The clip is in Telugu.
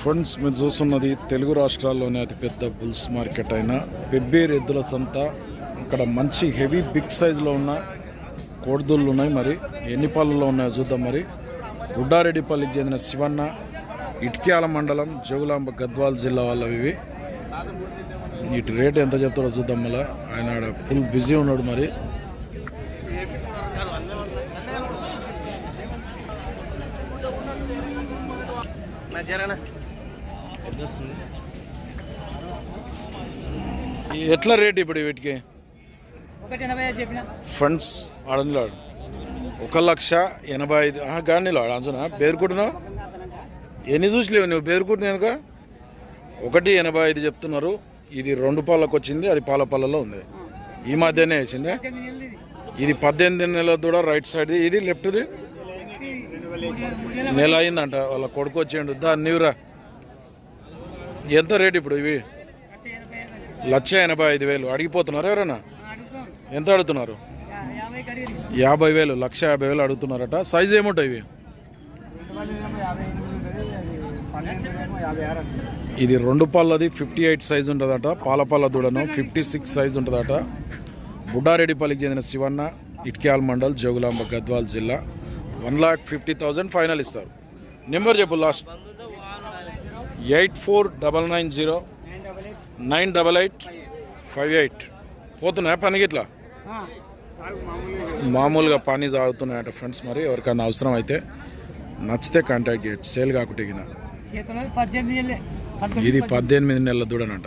ఫ్రెండ్స్ మీరు చూస్తున్నది తెలుగు రాష్ట్రాల్లోనే అతిపెద్ద బుల్స్ మార్కెట్ అయిన పెబ్బేరు ఎద్దుల సంత. ఇక్కడ మంచి హెవీ బిగ్ సైజులో ఉన్న కోడిదుళ్ళు ఉన్నాయి మరి. ఎన్ని పళ్ళలో ఉన్నాయో చూద్దాం మరి. గుడ్డారెడ్డిపల్లికి చెందిన శివన్న ఇటుక్యాల మండలం జోగులాంబ గద్వాల్ జిల్లా వాళ్ళవి ఇవి. వీటి రేట్ ఎంత చెప్తాడో చూద్దాం మళ్ళీ. ఆయన ఆడ ఫుల్ బిజీ ఉన్నాడు మరి. ఎట్లా రేట్ ఇప్పుడు వీటికి? ఫండ్స్ ఆడనిలాడు. ఒక లక్ష ఎనభై ఐదు గాడినిలాడు అంచనా బేరుకుంటున్నావు ఎన్ని చూసలేవు నువ్వు? బేరుకుంటున్నా కనుక ఒకటి ఎనభై ఐదు చెప్తున్నారు. ఇది రెండు పాలకు వచ్చింది అది పాల పళ్ళలో ఉంది. ఈ మధ్యనే వేసిందే. ఇది పద్దెనిమిది నెలల దూడ రైట్ సైడ్ ఇది లెఫ్ట్ది నెల అయిందంట వాళ్ళ కొడుకు వచ్చిండు దా నీవురా ఎంత రేట్ ఇప్పుడు ఇవి? లక్ష ఎనభై ఐదు వేలు. అడిగిపోతున్నారు ఎవరైనా? ఎంత అడుగుతున్నారు? యాభై వేలు లక్ష యాభై వేలు అడుగుతున్నారట. సైజ్ ఏముంటాయి ఇవి? ఇది రెండు పళ్ళది ఫిఫ్టీ ఎయిట్ సైజ్ ఉంటుందట. పాల పళ్ళ దూడను ఫిఫ్టీ సిక్స్ సైజ్ ఉంటుందట. బుడ్డారెడ్డిపల్లికి చెందిన శివన్న ఇట్క్యాల్ మండల్ జోగులాంబ గద్వాల్ జిల్లా. One lakh fifty thousand final ఇస్తారు. నెంబర్ చెప్పు last. Eight four double nine zero nine double eight five eight పోతున్నాయా పనికి ఇట్లా మామూలుగా పని సాగుతున్నాయట ఫ్రెండ్స్ మరి ఎవరికైనా అవసరం అయితే నచ్చితే కాంటాక్ట్ చేయొచ్చు సేల్ ఏళ్ళే ఇది పద్దెనిమిది నెలల దూడనంట.